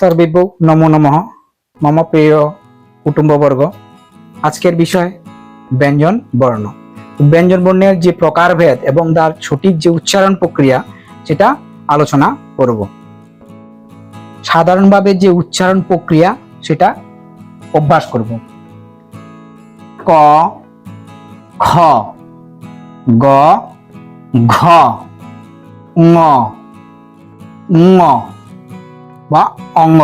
সর্বেভ্য নমো নমঃ। মম প্রিয় কুটুম্ববর্গ, আজকের বিষয় ব্যঞ্জন বর্ণ। ব্যঞ্জন বর্ণের যে প্রকারভেদ এবং তার সঠিক যে উচ্চারণ প্রক্রিয়া, সেটা আলোচনা করব। সাধারণভাবে যে উচ্চারণ প্রক্রিয়া, সেটা অভ্যাস করব। ক, খ, গ, ঘ, ঙ ঙ। বা অঙ্গ।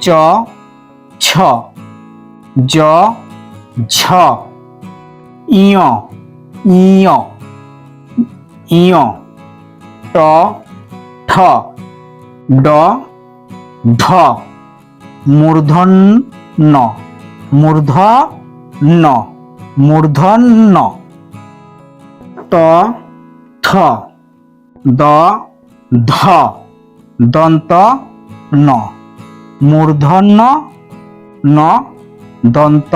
চ, ছ। জ, ঝ। ইয় ইয়। ইয়। ট, ঠ। ড ঢ মূর্ধন্য। মূর্ধ ন মূর্ধন্য। ত থ। দ, ধ। দন্ত ন। মূর্ধন্য ন, দন্ত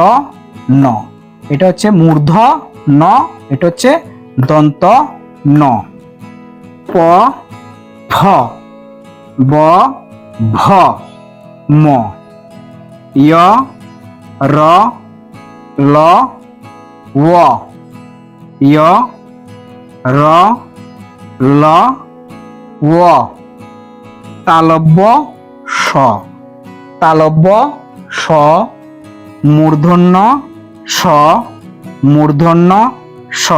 ন। এটা হচ্ছে মূর্ধ ন এটা হচ্ছে দন্ত ন। প ফ ব, ভ, ম। য়, র, ল, ও। য়, র, ল, ও। তালব্য স। তালব্য স, মূর্ধন্য স মূর্ধন্য স,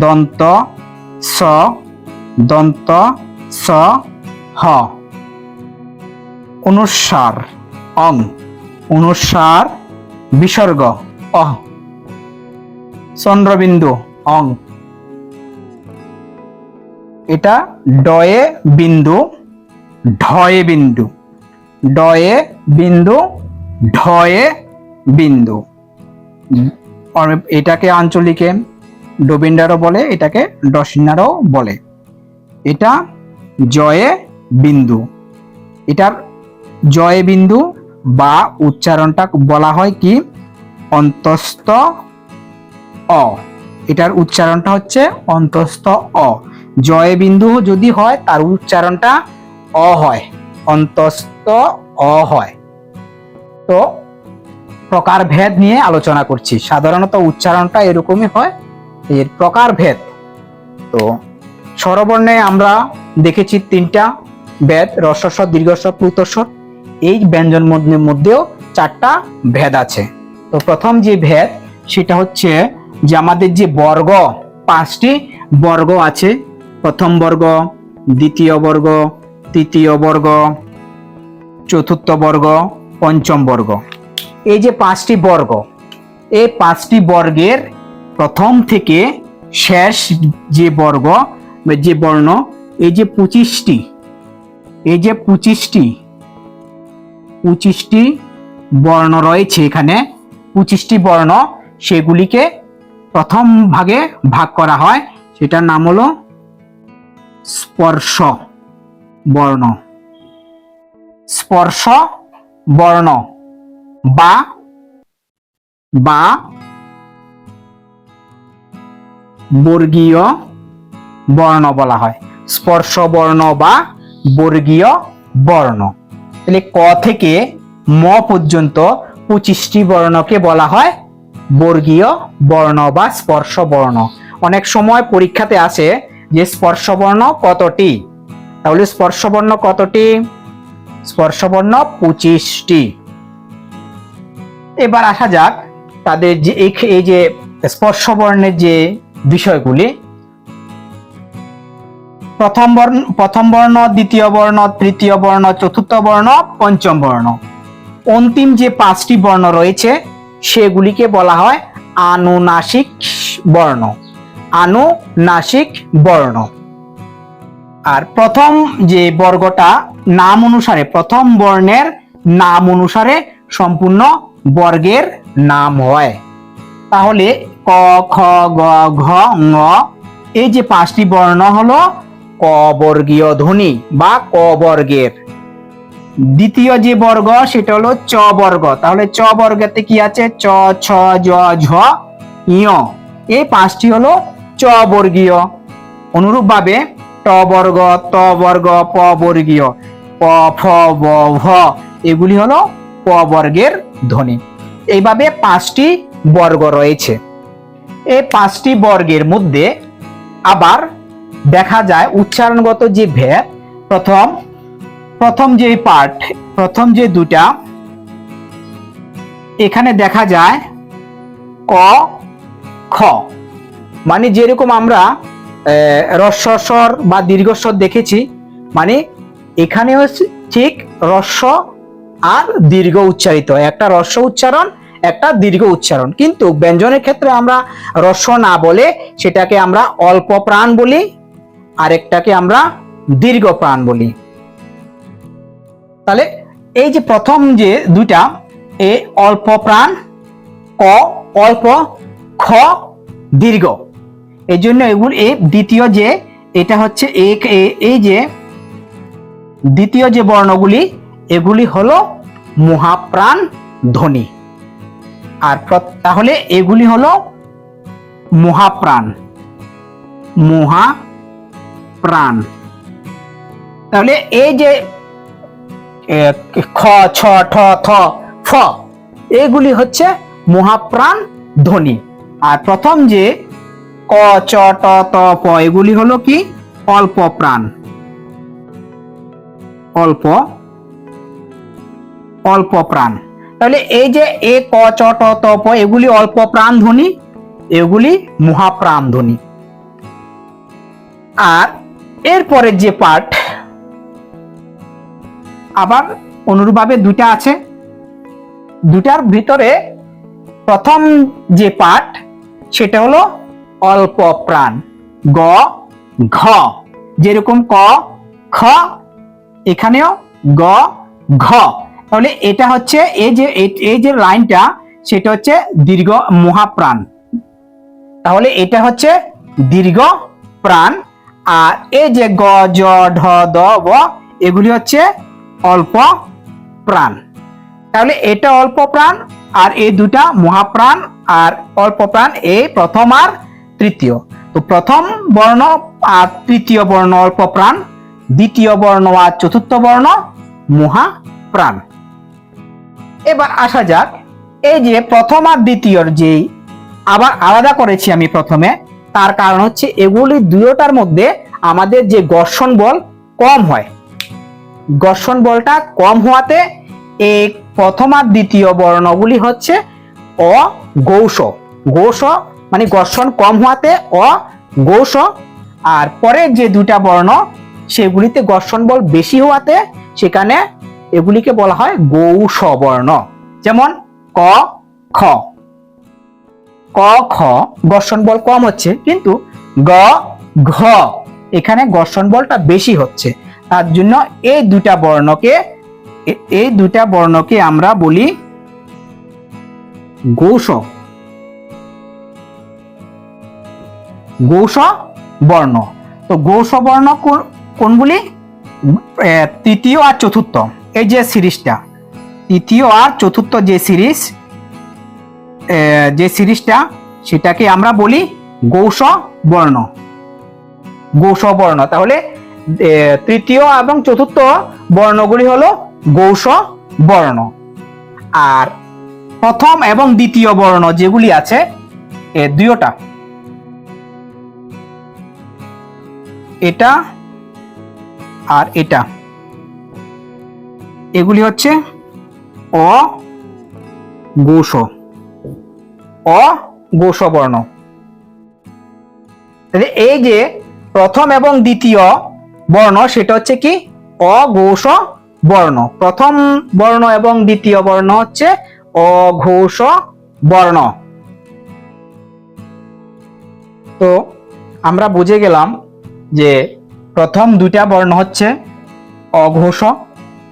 দন্ত স দন্ত স, হ। অনুসার, অং। অনুসার, বিসর্গ, অহ। চন্দ্রবিন্দু, অং। এটা ডয়ে বিন্দু। ঢয়ে বিন্দু। ডয়ে বিন্দু, ঢয়ে বিন্দু। এটাকে আঞ্চলিকে ডোবিন্ডারও বলে, এটাকে ডসিন্নারও বলে। এটা জয়ে বিন্দু। এটার জয়ে বিন্দু বা উচ্চারণটা বলা হয় কি? অন্তস্থ অ। এটার উচ্চারণটা হচ্ছে অন্তস্থ অ। জয় বিন্দু যদি হয়, তার উচ্চারণটা অ হয় অন্তস্থ অ হয় তো প্রকার ভেদ নিয়ে আলোচনা করছি। সাধারণত উচ্চারণটা এরকমই হয় এর প্রকার ভেদ তো স্বরবর্ণে আমরা দেখেছি তিনটা ভেদ রস্বস্বর দীর্ঘস্বর প্লুতস্বর এই ব্যঞ্জন মধ্যে- মধ্যেও চারটা ভেদ আছে। তো প্রথম যে ভেদ, সেটা হচ্ছে যে আমাদের যে বর্গ, পাঁচটি বর্গ আছে। প্রথম বর্গ, দ্বিতীয় বর্গ তৃতীয় বর্গ, চতুর্থ বর্গ, পঞ্চম বর্গ। এই যে পাঁচটি বর্গ, এই পাঁচটি বর্গের প্রথম থেকে শেষ যে বর্গ, যে বর্ণ, এই যে পঁচিশটি, এই যে পঁচিশটি পঁচিশটি বর্ণ রয়েছে এখানে। পঁচিশটি বর্ণ, সেগুলিকে প্রথম ভাগে ভাগ করা হয়। সেটার নাম হলো স্পর্শ। বর্ণ। স্পর্শ, বর্ণ। বা বা। বর্গীয়, বর্ণ বলা হয়। স্পর্শ, বর্ণ বা বর্গীয়, বর্ণ। তাহলে ক থেকে ম পর্যন্ত পঁচিশটি বর্ণকে বলা হয়। বর্গীয়, বর্ণ বা স্পর্শ, বর্ণ। অনেক সময় পরীক্ষাতে আসে যে স্পর্শ, বর্ণ কতটি? তাহলে স্পর্শবর্ণ কতটি? স্পর্শবর্ণ পঁচিশটি। এবার আসা যাক তাদের যে এই- যে স্পর্শ বর্ণের যে বিষয়গুলি। প্রথম বর্ণ প্রথম বর্ণ, দ্বিতীয় বর্ণ, তৃতীয় বর্ণ, চতুর্থ বর্ণ, পঞ্চম বর্ণ। অন্তিম যে পাঁচটি বর্ণ রয়েছে, সেগুলিকে বলা হয় আনুনাসিক বর্ণ। আনুনাসিক বর্ণ। আর প্রথম যে বর্গটা নাম অনুসারে, প্রথম বর্ণের নাম অনুসারে সম্পূর্ণ বর্গের নাম হয়। তাহলে ক, খ, গ, ঘ, ঙ, এই যে পাঁচটি বর্ণ হলো ক বর্গীয় ধ্বনি বা ক বর্গের দ্বিতীয় যে বর্গ, সেটা হলো চ বর্গ। তাহলে চ বর্গতে কি আছে? চ, ছ, জ, ঝ, ইয়। এই পাঁচটি হলো চ বর্গীয়। অনুরূপভাবে ট বর্গ, ত বর্গ, প বর্গীয়। প, ফ, ব, ভ। এগুলি হলো প বর্গের ধ্বনি। এইভাবে পাঁচটি বর্গ রয়েছে। এই পাঁচটি বর্গের মধ্যে আবার দেখা যায় উচ্চারণগত যে ভেদ, প্রথম প্রথম যে পার্ট প্রথম যে দুটা এখানে দেখা যায় ক, খ। মানে যেরকম আমরা আহ, রস্বস্বর বা দীর্ঘস্বর দেখেছি মানে এখানে হচ্ছে ঠিক রস্ব আর দীর্ঘ উচ্চারিত। একটা রস্ব উচ্চারণ একটা দীর্ঘ উচ্চারণ। কিন্তু ব্যঞ্জনের ক্ষেত্রে আমরা রস্ব না বলে সেটাকে আমরা অল্প প্রাণ বলি আরেকটাকে আমরা দীর্ঘ প্রাণ বলি। তাহলে এই যে প্রথম যে দুইটা এ অল্প প্রাণ ক অল্প খ দীর্ঘ। এই জন্য এগুলো এই দ্বিতীয় যে, এটা হচ্ছে এক এ- এই যে, দ্বিতীয় যে বর্ণগুলি, এগুলি হলো মহাপ্রাণ ধ্বনি। আর তাহলে এগুলি হলো মহাপ্রাণ। মহা প্রাণ তাহলে এই যে খ, ছ, ঠ, থ, ফ, এগুলি হচ্ছে মহাপ্রাণ ধ্বনি। আর প্রথম যে ক, চ, ট, ত, প, এগুলি হলো কি? অল্প প্রাণ। অল্প অল্প প্রাণ। তাহলে এই যে এ, ক, চ, ট, ত, প, এগুলি অল্প প্রাণ ধ্বনি, এগুলি মহাপ্রাণ ধ্বনি। আর এরপরের যে পার্ট আবার অনুরূপভাবে দুইটা আছে। দুটার ভিতরে প্রথম যে পার্ট সেটা হলো অল্প প্রাণ। গ, ঘ। যেরকম ক, খ, এখানেও গ, ঘ। তাহলে এটা হচ্ছে এই যে, এই- যে লাইনটা, সেটা হচ্ছে দীর্ঘ মহাপ্রাণ। তাহলে এটা হচ্ছে দীর্ঘ প্রাণ। আর এই যে গ, জ, ঢ, দ, ব, এগুলি হচ্ছে অল্প প্রাণ। তাহলে এটা অল্প প্রাণ আর এই দুটা মহাপ্রাণ। আর অল্প প্রাণ, এই প্রথম আর তৃতীয়। তো প্রথম বর্ণ আর তৃতীয় বর্ণ অল্প প্রাণ, দ্বিতীয় বর্ণ আর চতুর্থ বর্ণ মহাপ্রাণ এবার আসা যাক, এই যে প্রথম আর দ্বিতীয়র যে আবার আলাদা করেছি আমি প্রথমে, তার কারণ হচ্ছে এগুলি দুয়োটার মধ্যে আমাদের যে ঘর্ষণ বল কম হয়। ঘর্ষণ বলটা কম হওয়াতে এই প্রথম আর দ্বিতীয় বর্ণগুলি হচ্ছে অগৌষ। গৌষ মানে ঘর্ষণ কম হওয়াতে অগৌষ আর পরের যে দুটা বর্ণ, সেগুলিতে ঘর্ষণ বল বেশি হওয়াতে সেখানে এগুলিকে বলা হয় গৌষ বর্ণ। যেমন ক, খ। ক, খ, ঘর্ষণ বল কম হচ্ছে, কিন্তু গ, ঘ, এখানে ঘর্ষণ বলটা বেশি হচ্ছে। তার জন্য এই দুটা বর্ণকে এই দুটা বর্ণকে আমরা বলি গৌষ গৌষ বর্ণ। তো গৌষ বর্ণ কোন- কোনগুলি তৃতীয় আর চতুর্থ। এই যে সিরিজটা, তৃতীয় আর চতুর্থ যে সিরিজ যে সিরিজটা, সেটাকে আমরা বলি গৌষ বর্ণ। গৌষ বর্ণ। তাহলে তৃতীয় এবং চতুর্থ বর্ণগুলি হলো গৌষ বর্ণ। আর প্রথম এবং দ্বিতীয় বর্ণ যেগুলি আছে, এ, দুইটা। এটা আর এটা। এগুলি হচ্ছে অ গোষ অ গোষ বর্ণ তাহলে এই যে প্রথম এবং দ্বিতীয় বর্ণ, সেটা হচ্ছে কি? অঘোষ বর্ণ প্রথম বর্ণ এবং দ্বিতীয় বর্ণ হচ্ছে অঘোষ বর্ণ তো আমরা বুঝে গেলাম যে প্রথম দুইটা বর্ণ হচ্ছে অঘোষ,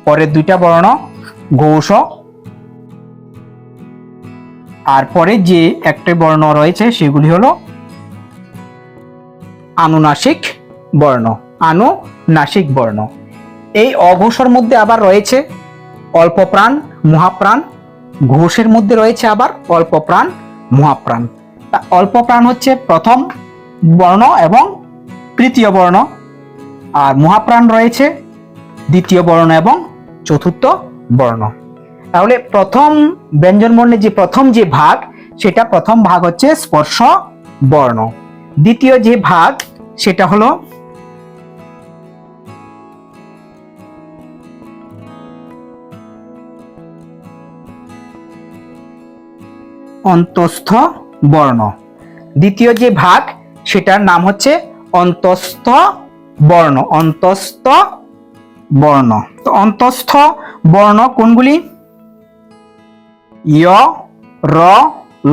পরের দুইটা বর্ণ ঘোষ। আর পরে যে একটা বর্ণ রয়েছে, সেগুলি হলো আনুনাসিক বর্ণ আনুনাসিক বর্ণ। এই অঘোষের মধ্যে আবার রয়েছে অল্প প্রাণ মহাপ্রাণ, ঘোষের মধ্যে রয়েছে আবার অল্প প্রাণ মহাপ্রাণ। অল্প প্রাণ হচ্ছে প্রথম বর্ণ এবং তৃতীয় বর্ণ, আর মহাপ্রাণ রয়েছে দ্বিতীয় বর্ণ এবং চতুর্থ বর্ণ। তাহলে প্রথম ব্যঞ্জন বর্ণের যে প্রথম যে ভাগ, সেটা প্রথম ভাগ হচ্ছে স্পর্শ বর্ণ। দ্বিতীয় যে ভাগ, সেটা হলো অন্তস্থ বর্ণ। দ্বিতীয় যে ভাগ, সেটার নাম হচ্ছে অন্তস্থ বর্ণ অন্তস্থ বর্ণ। তো অন্তস্থ বর্ণ কোনগুলি? য়, র,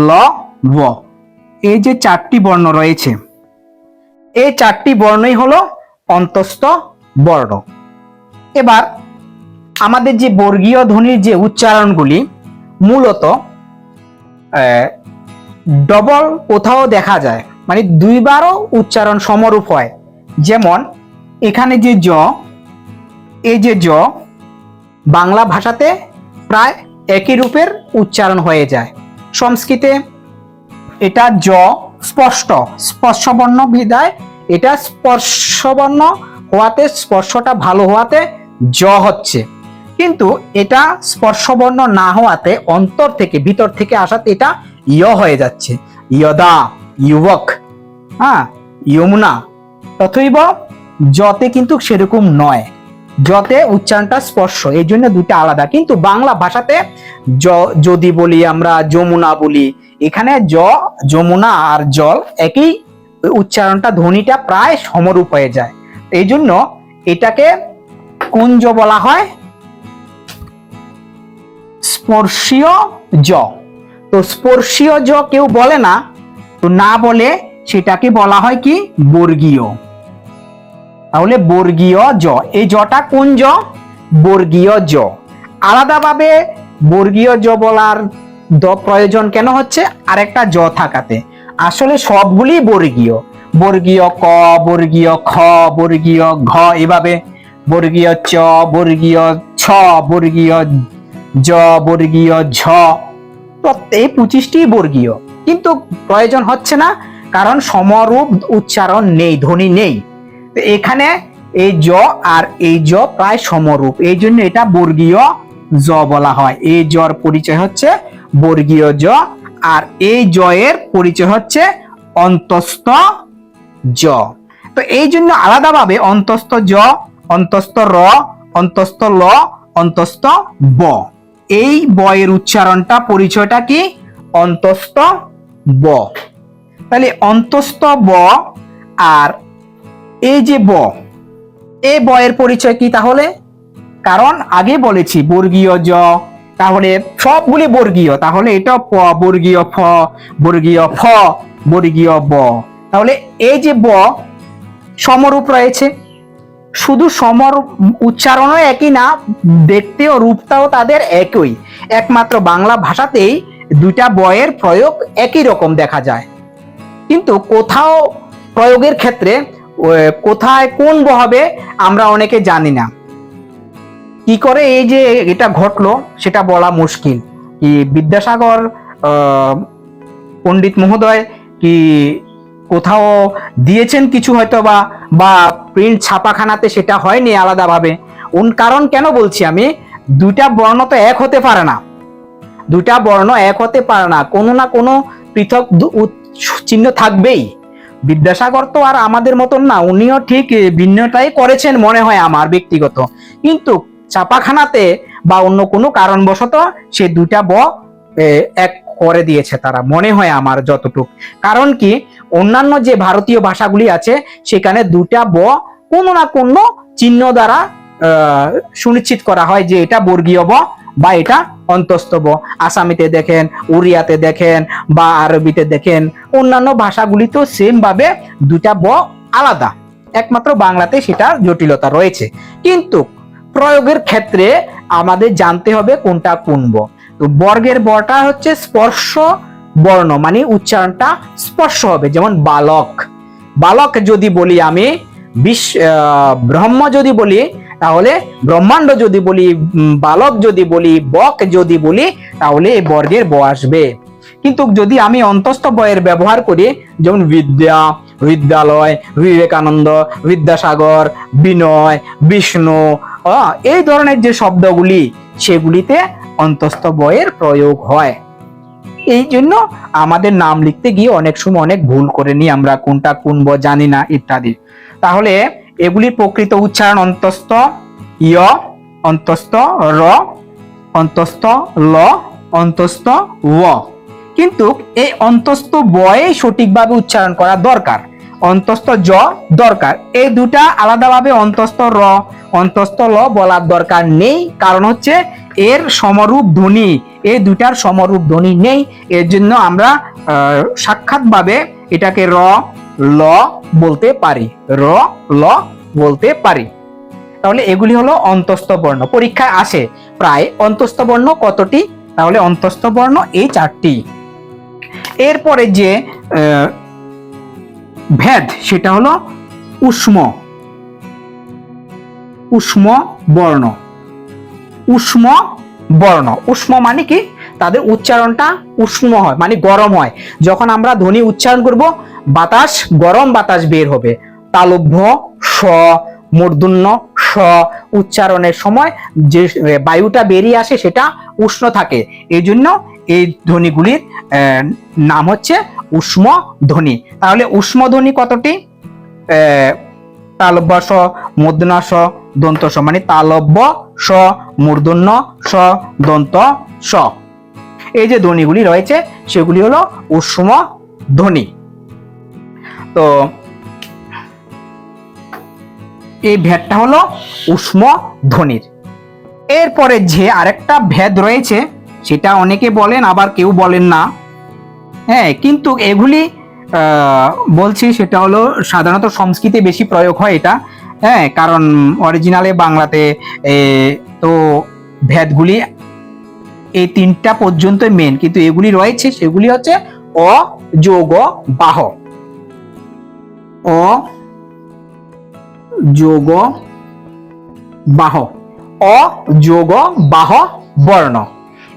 ল, ব। এই যে চারটি বর্ণ রয়েছে, এই চারটি বর্ণই হলো অন্তস্থ বর্ণ। এবার আমাদের যে বর্গীয় ধ্বনির যে উচ্চারণগুলি, মূলত ডবল কোথাও দেখা যায়। মানে দুইবারও উচ্চারণ সমরূপ হয়। যেমন, এখানে যে জ, এই যে জ, বাংলা ভাষাতে প্রায় একই রূপের উচ্চারণ হয়ে যায়। সংস্কৃতে এটা জ স্পষ্ট, স্পর্শবর্ণ বিদায় এটা স্পর্শবর্ণ হওয়াতে, স্পর্শটা ভালো হওয়াতে জ হচ্ছে। কিন্তু এটা স্পর্শবর্ণ না হওয়াতে অন্তর থেকে, ভিতর থেকে আসাতে এটা ইয় হয়ে যাচ্ছে। ইয়দা যুবক হ্যাঁ যমুনা। তথৈব জতে কিন্তু সেরকম নয়। যতে উচ্চারণটা স্পর্শ। এই জন্য দুটো আলাদা। কিন্তু বাংলা ভাষাতে জ যদি বলি আমরা যমুনা বলি, এখানে জ যমুনা আর জল একই উচ্চারণটা ধ্বনিটা প্রায় সমরূপ হয়ে যায়। এই জন্য এটাকে কুঞ্জ বলা হয়। স্পর্শীয় জ তো স্পর্শীয় জ কেউ বলে না। তো না বলে সেটাকে বলা হয় কি? বর্গীয়। তাহলে বর্গীয় জ। এই জটা কোন জ? বর্গীয় জ। আলাদাভাবে বর্গীয় জ বলার দ প্রয়োজন কেন হচ্ছে? আরেকটা জ থাকাতে। আসলে সবগুলি বর্গীয়। বর্গীয় ক, বর্গীয় খ, বর্গীয় ঘ, এভাবে। বর্গীয় চ, বর্গীয় ছ, বর্গীয় জ, বর্গীয় ঝ। প্রত্যেক পঁচিশটি বর্গীয়। কিন্তু প্রয়োজন হচ্ছে না কারণ সমরূপ উচ্চারণ নেই, ধ্বনি নেই। তো এখানে এই জ আর এই জ প্রায় সমরূপ। এই জন্য এটা বর্গীয় জ বলা হয়। এই জর পরিচয় হচ্ছে বর্গীয় জ আর এই জয়ের পরিচয় হচ্ছে অন্তস্থ জ। তো এই জন্য আলাদাভাবে অন্তস্থ জ, অন্তস্থ র, অন্তস্থ ল, অন্তস্থ ব। এই বয়ের উচ্চারণটা, পরিচয়টা কি? অন্তস্থ ব। তাহলে অন্তস্থ ব আর এই যে ব এই বয়ের পরিচয় কি তাহলে? কারণ আগে বলেছি বর্গীয় জ, তাহলে সবগুলি বর্গীয়, তাহলে এটা প, বর্গীয় ফ বর্গীয় ফ, বর্গীয় ব। তাহলে এই যে ব সমরূপ রয়েছে। শুধু সমর উচ্চারণও একই না দেখতেও রূপটাও তাদের একই। একমাত্র বাংলা ভাষাতেই দুইটা বয়ের প্রয়োগ একই রকম দেখা যায়। কিন্তু কোথাও প্রয়োগের ক্ষেত্রে কোথায় কোন ব হবে আমরা অনেকে জানি না। কি করে এই যে এটা ঘটলো সেটা বলা মুশকিল। কি বিদ্যাসাগর পণ্ডিত মহোদয় কি কোথাও দিয়েছেন কিছু হয়তো বা বা প্রিন্ট ছাপাখানাতে সেটা হয়নি আলাদাভাবে। উন কারণ কেন বলছি আমি? দুইটা বর্ণ তো এক হতে পারে না। দুইটা বর্ণ এক হতে পারে না। কোনো না কোনো পৃথক চিহ্ন থাকবেই। বিদ্যাসাগর তো আর আমাদের মতন না, উনিও ঠিক ভিন্নটাই করেছেন মনে হয় আমার ব্যক্তিগত। কিন্তু চাপাখানাতে বা অন্য কোনো কারণবশত সে দুইটা ব এক করে দিয়েছে তারা, মনে হয় আমার যতটুক। কারণ কি, অন্যান্য যে ভারতীয় ভাষাগুলি আছে, সেখানে দুটা ব কোনো না কোনো চিহ্ন দ্বারা সুনিশ্চিত করা হয় যে এটা বর্গীয় ব বা এটা অন্তস্থ ব। আসামিতে দেখেন উড়িয়াতে দেখেন বা আরবিতে দেখেন, অন্যান্য ভাষাগুলিতেও সেম ভাবে দুটা ব আলাদা। একমাত্র বাংলাতে সেটার জটিলতা রয়েছে। কিন্তু প্রয়োগের ক্ষেত্রে আমাদের জানতে হবে কোনটা কোন ব। তো বর্গের বটা হচ্ছে স্পর্শ বর্ণ মানে উচ্চারণটা স্পর্শ হবে, যেমন বালক। বালক যদি বলি আমি বিশ ব্রহ্ম যদি বলি তাহলে ব্রহ্মাণ্ড যদি বলি বালক যদি বলি, বক যদি বলি, তাহলে এই বর্গের ব আসবে। কিন্তু যদি আমি অন্তস্থ বয়ের ব্যবহার করি, যেমন বিদ্যা, বিদ্যালয়, বিবেকানন্দ, বিদ্যাসাগর, বিনয়, বিষ্ণু এই ধরনের যে শব্দগুলি, সেগুলিতে অন্তস্থ বয়ের প্রয়োগ হয়। এই জন্য আমাদের নাম লিখতে গিয়ে অনেক সময় অনেক ভুল করে নিই আমরা, কোনটা কোন ব জানি না ইত্যাদি। তাহলে এগুলির প্রকৃত উচ্চারণ অন্তস্থ ইয় অন্তস্থ, র, অন্তস্থ, ল, অন্তস্থ, ও। কিন্তু এই অন্তস্থ বয়ে সঠিকভাবে উচ্চারণ করা দরকার। অন্তস্থ জ দরকার। এই দুটা আলাদাভাবে অন্তস্থ র, অন্তস্থ ল বলার দরকার নেই। কারণ হচ্ছে এর সমরূপ ধ্বনি। এই দুটার সমরূপ ধ্বনি নেই। এর জন্য আমরা সাক্ষাৎভাবে এটাকে র ল বলতে পারি। র, ল বলতে পারি। তাহলে এগুলি হলো অন্তস্থ বর্ণ। পরীক্ষায় আসে প্রায় অন্তস্থ বর্ণ কতটি? তাহলে অন্তস্থ বর্ণ এই চারটি। এরপরে যে ভেদ, সেটা হলো উষ্ম। উষ্ম বর্ণ। উষ্ম বর্ণ। উষ্ম মানে কি? তাদের উচ্চারণটা উষ্ণ হয় মানে গরম হয়। যখন আমরা ধ্বনি উচ্চারণ করব, বাতাস, গরম বাতাস বের হবে। তালব্য, স, মূর্ধন্য, স উচ্চারণের সময় যে বায়ুটা বেরিয়ে আসে সেটা উষ্ণ থাকে। এই জন্য এই ধ্বনিগুলির নাম হচ্ছে উষ্ম ধ্বনি। তাহলে উষ্ম ধ্বনি কতটি? তালব্য, স, মূর্ধন্য, স, দন্ত, স মানে তালব্য, স, মূর্ধন্য, স, দন্ত, স। এই যে ধ্বনিগুলি রয়েছে, সেগুলি হলো উষ্ম ধ্বনি। তো এই ভেদটা হলো উষ্ম ধ্বনির। এরপরে যে আরেকটা ভেদ রয়েছে, সেটা অনেকে বলেন, আবার কেউ বলেন না। হ্যাঁ কিন্তু এগুলি বলছি, সেটা হলো সাধারণত সংস্কৃতে বেশি প্রয়োগ হয় এটা। হ্যাঁ কারণ অরিজিনালে বাংলাতে তো ভেদগুলি এই তিনটা পর্যন্ত মেন কিন্তু এগুলি রয়েছে, সেগুলি হচ্ছে অ, যোগ, বাহ। অ, যোগ, বাহ। অযোগ বাহ, বর্ণ।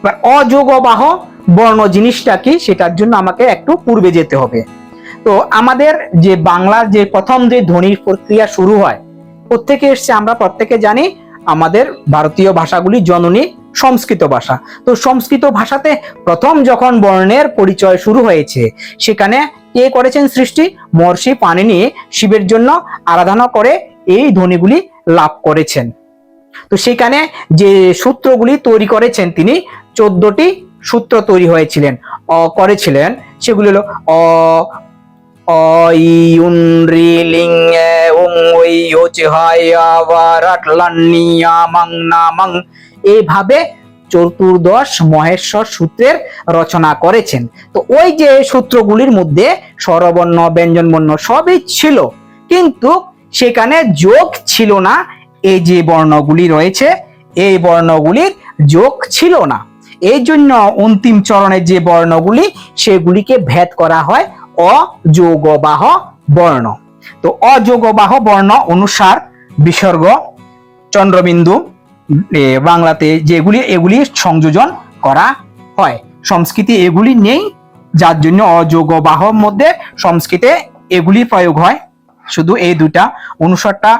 এবার অযোগ বাহ, বর্ণ জিনিসটা কি? সেটার জন্য আমাকে একটু পূর্বে যেতে হবে। তো আমাদের যে বাংলার যে প্রথম যে ধ্বনির প্রক্রিয়া শুরু হয়, প্রত্যেকে এসছে, আমরা প্রত্যেকে জানি, আমাদের ভারতীয় ভাষাগুলি জননী সংস্কৃত ভাষা। তো সংস্কৃত ভাষাতে প্রথম যখন বর্ণের পরিচয় শুরু হয়েছে, সেখানে কে করেছেন সৃষ্টি? মহর্ষি পাণিনি শিবের জন্য আরাধনা করে এই ধ্বনিগুলি লাভ করেছেন। তো সেখানে যে সূত্রগুলি তৈরি করেছেন তিনি, চোদ্দটি সূত্র তৈরি হয়েছিলেন। অ করেছিলেন, সেগুলি হলো অ অ, ই রি, লিং এ উং এইভাবে চতুর্দশ মহেশ্বর সূত্রের রচনা করেছেন। তো ওই যে সূত্রগুলির মধ্যে স্বরবর্ণ, ব্যঞ্জনবর্ণ সবই ছিল, কিন্তু সেখানে যোগ ছিল না। এই যে বর্ণগুলি রয়েছে, এই বর্ণগুলির যোগ ছিল না। এই জন্য অন্তিম চরণের যে বর্ণগুলি, সেগুলিকে ভেদ করা হয় অযোগবাহ বর্ণ। তো অযোগবাহ বর্ণ অনুসার বিসর্গ চন্দ্রবিন্দু বাংলাতে যেগুলি, এগুলি সংযোজন করা হয়। সংস্কৃতি এগুলি নেই, যার জন্য অযোগবাহ মধ্যে সংস্কৃতে এগুলি প্রয়োগ হয়। শুধু এই দুটা অনুসারটা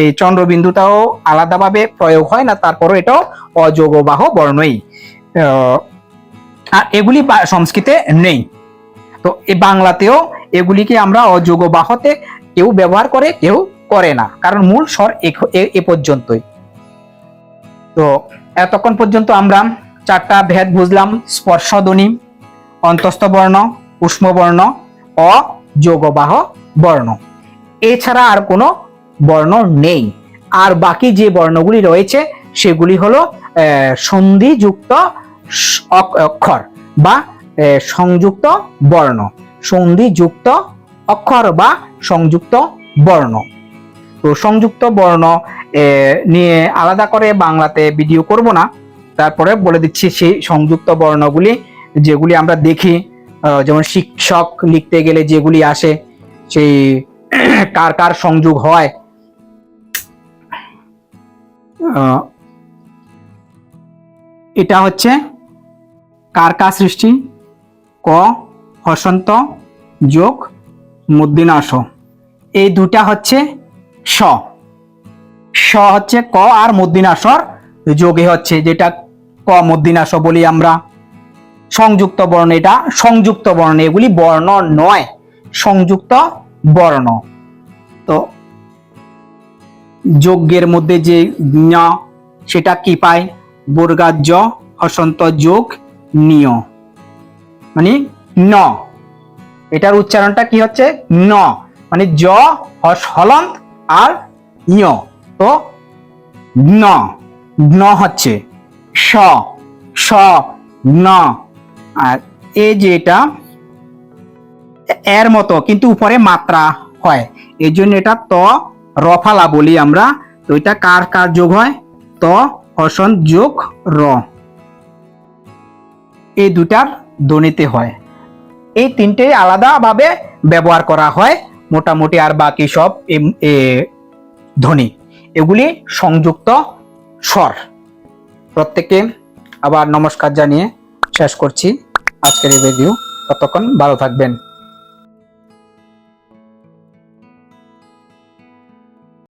এই চন্দ্রবিন্দুটাও আলাদাভাবে প্রয়োগ হয় না, তারপরও এটাও অযোগবাহ বর্ণই। আর এগুলি সংস্কৃতে নেই। তো এই বাংলাতেও এগুলিকে আমরা অযোগবাহতে কেউ ব্যবহার করে, কেউ করে না। কারণ মূল স্বর এ- পর্যন্তই। তো এতক্ষণ পর্যন্ত আমরা চারটা ভেদ বুঝলাম। স্পর্শধ্বনি অন্তস্থ বর্ণ, উষ্ম বর্ণ, অযোগবাহ বর্ণ। এছাড়া আর কোনো বর্ণ নেই। আর বাকি যে বর্ণগুলি রয়েছে, সেগুলি হলো সন্ধিযুক্ত অক্ষর বা সংযুক্ত বর্ণ। সন্ধিযুক্ত অক্ষর বা সংযুক্ত বর্ণ। তো সংযুক্ত বর্ণ নিয়ে আলাদা করে বাংলাতে ভিডিও করব না। তারপরে বলে দিচ্ছি সেই সংযুক্ত বর্ণগুলি, যেগুলি আমরা দেখি যেমন শিক্ষক লিখতে গেলে যেগুলি আসে, সেই কার কার সংযোগ হয়। এটা হচ্ছে কার কার সৃষ্টি, ক হসন্ত যোগ মুদ্দিনাশ এই দুটা হচ্ছে স। স হচ্ছে ক আর মদ্দিনাসর যোগে হচ্ছে যেটা ক মদ্দিনাস বলি আমরা। সংযুক্ত বর্ণ এটা, সংযুক্ত বর্ণ এগুলি বর্ণ নয়, সংযুক্ত বর্ণ। তো যজ্ঞের মধ্যে যে ঞ, সেটা কি পায়? বর্গাজ হসন্ত যোগ নিয় মানে ন। এটার উচ্চারণটা কি হচ্ছে? ন। মানে জ হলন্ত আর ইয়। তো ন। ন হচ্ছে স। স, ন। আর এ যে এটা, এর মতো, কিন্তু উপরে মাত্রা হয়। এই জন্য এটা ত রফালা বলি আমরা। তো এটা কার কার যোগ হয়? ত, হসন যোগ, র। এই দুটার দনিতে হয়। এই তিনটে আলাদাভাবে ব্যবহার করা হয়। মোটামুটি আর বাকি সব ধ্বনি এগুলি সংযুক্ত স্বর। প্রত্যেককে আবার নমস্কার জানিয়ে শেষ করছি আজকের এই ভিডিও ততক্ষণ ভালো থাকবেন।